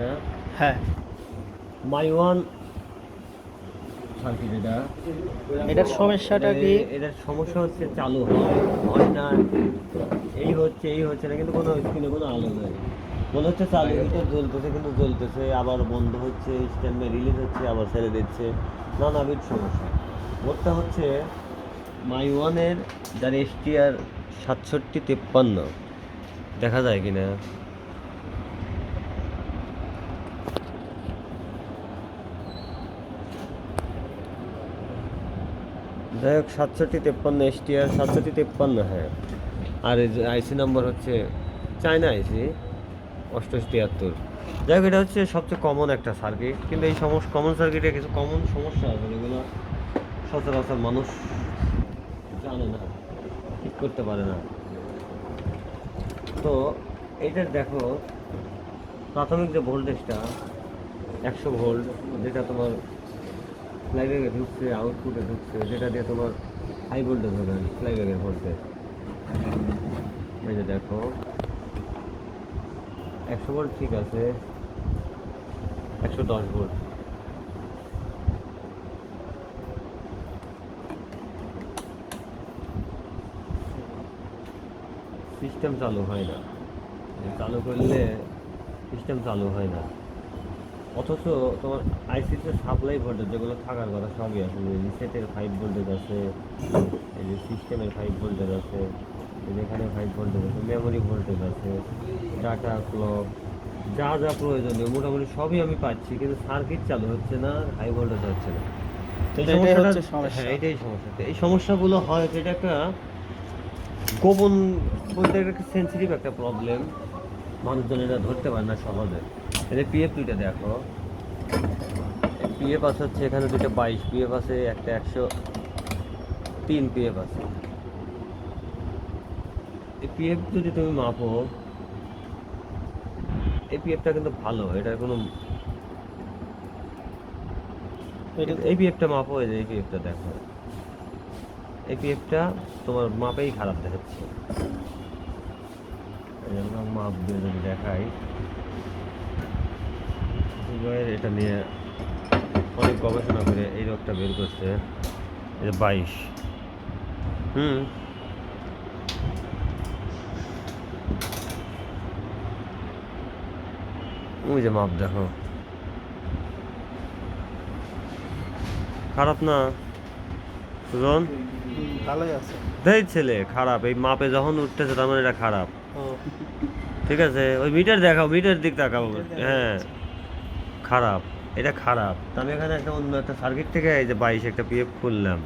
না হ্যাঁ। মাই one circuit এটা। এটার সমস্যাটা কি? এটার সমস্যা হচ্ছে চালু হয় হয় না। এই হচ্ছে এই হচ্ছে না কিন্তু কোনো স্ক্রিনে কোনো আলো নেই। মনে হচ্ছে চালু হিটার জ্বলতেছে কিন্তু জ্বলতেছে। আবার বন্ধ হচ্ছে স্ট্যান্ডে রিলিজ হচ্ছে আবার ছেড়ে দিচ্ছে। নানাবিধ সমস্যা। মোটটা হচ্ছে মাই ওয়ানের যার এসটিআর সাতষট্টি তেপ্পান্ন। দেখা যায় কিনা? যাই হোক, সাতষট্টি তেপ্পান্ন এসটিআর, সাতষট্টি তেপ্পান্ন হ্যাঁ। আর আইসি নম্বর হচ্ছে চায়না আইসি, অষ্টআশি তিয়াত্তর। যাই হোক, এটা হচ্ছে সবচেয়ে কমন একটা সার্কিট কিন্তু এই সমস্যা কমন সার্কিটে কিছু কমন সমস্যা আছে যেগুলো সচরাচর মানুষ জানে না, ঠিক করতে পারে না। তো এইটার দেখো, প্রাথমিক যে ভোল্টেজটা একশো ভোল্ট যেটা তোমার ফ্লাইব্যাগে ঢুকছে আউটপুটে ঢুকছে, যেটা দিয়ে তোমার হাই ভোল্টেজ হবে ফ্লাইব্যাগের ভোল্টেজ এই যে দেখো। একশো ভোল্ট ঠিক আছে। একশো দশ ভোল্ট সিস্টেম চালু হয় না। চালু করলে সিস্টেম চালু হয় না। অথচ তোমার আইসিতে সাপ্লাই ভোল্টেজ যেগুলো থাকার কথা সবই আছে। রিসেটের ফাইভ ভোল্টেজ আছে এই যে সিস্টেমের ফাইভ ভোল্টেজ আছে এই যে এখানে ফাইভ ভোল্টেজ আছে মেমোরি ভোল্টেজ আছে ডাটা ক্লক যা যা প্রয়োজনীয় মোটামুটি সবই আমি পাচ্ছি কিন্তু সার্কিট চালু হচ্ছে না হাই ভোল্টেজ হচ্ছে না। হ্যাঁ এটাই সমস্যা। এই সমস্যাগুলো হয় যে এটা একটা গোপন বলতে একটা সেন্সিটিভ একটা প্রবলেম মানুষজন এটা ধরতে পারে না সহজে। এদের পিএফ দুইটা দেখো। পিএফ আছে হচ্ছে এখানে দুইটা বাইশ পিএফ আছে একটা একশো তিন পিএফ আছে। এই পিএফ যদি তুমি মাপো এই পিএফটা কিন্তু ভালো এটার কোনো এটা এই পিএফটা মাপো এই যে এই পিএফটা দেখো। এই পিএফটা তোমার মাপেই খারাপ দেখাচ্ছে। মাপ দিয়ে যদি দেখাই উভয়ের এটা নিয়ে অনেক গবেষণা করে এই রোগটা বের করছে। যে বাইশ। হুম। ওই যে মাপ দেখো। খারাপ না? সুজন ভালোই আছে। দেই ছেলে খারাপ। এই মাপে যখন উঠতেছে তার মানে এটা খারাপ। ঠিক আছে? ওই মিটার দেখাও মিটার দিক তাকাও। হ্যাঁ। খারাপ এটা খারাপ। তা আমি এখানে একটা অন্য একটা সার্কিট থেকে এই যে বাইশ একটা পিএফ খুললাম।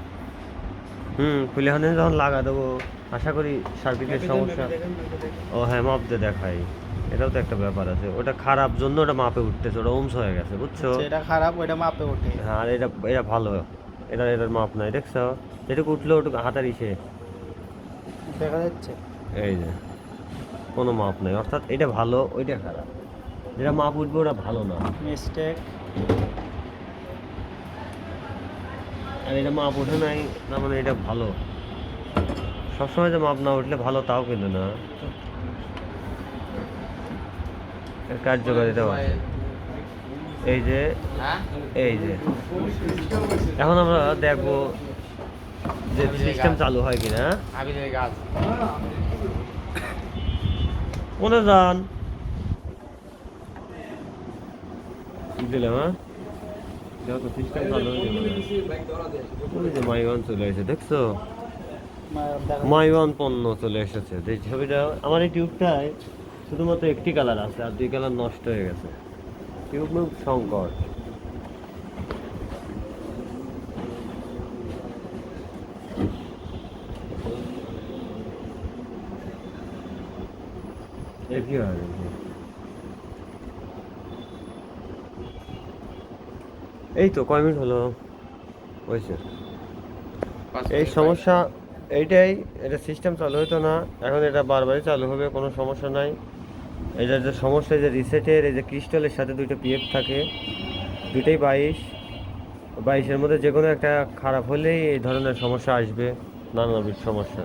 হুম খুলে এখানে যখন লাগা দেবো আশা করি সার্কিটের সমস্যা ও হ্যাঁ মাপ দিয়ে দেখাই। এটাও তো একটা ব্যাপার আছে। ওটা খারাপ জন্য ওটা মাপে উঠতেছে ওটা ওমস হয়ে গেছে বুঝছ? যেটা খারাপ ওইটা মাপে ওঠে। হ্যাঁ আর এটা এটা ভালো। এটা এটার মাপ নাই দেখছ? যেটুকু উঠল ওটুকু হাতার ইসে। দেখা যাচ্ছে। এই যে কোনো মাপ নাই। অর্থাৎ এটা ভালো ওইটা খারাপ। যেটা মাপ উঠবে ওটা ভালো না। মিস্টেক আর এটা মাপ ওঠে নাই না মানে এটা ভালো। সবসময় যে মাপ না উঠলে ভালো তাও কিন্তু না। আছে। এই যে এই যে। এখন আমরা দেখব যে সিস্টেম চালু হয় কিনা। কোনে যান? হ্যাঁ? যত সিস্টেম যে মাই ওয়ান চলে এসেছে, দেখছ? মাই ওয়ান পণ্য চলে এসেছে। যে ছবিটা, আমার এই টিউবটায় শুধুমাত্র একটি কালার আছে, আর দুই কালার নষ্ট হয়ে গেছে। টিউব সংকট। এ কি হয় নাকি? এই তো কয় মিনিট হলো? হয়েছে। এই সমস্যা এইটাই এটা সিস্টেম চালু হতো না এখন এটা বারবারই চালু হবে কোনো সমস্যা নাই। এটার যে সমস্যা যে রিসেটের এই যে ক্রিস্টালের সাথে দুইটা পিএফ থাকে দুইটাই বাইশ। বাইশের মধ্যে যে কোনো একটা খারাপ হলেই এই ধরনের সমস্যা আসবে নানাবিধ সমস্যা।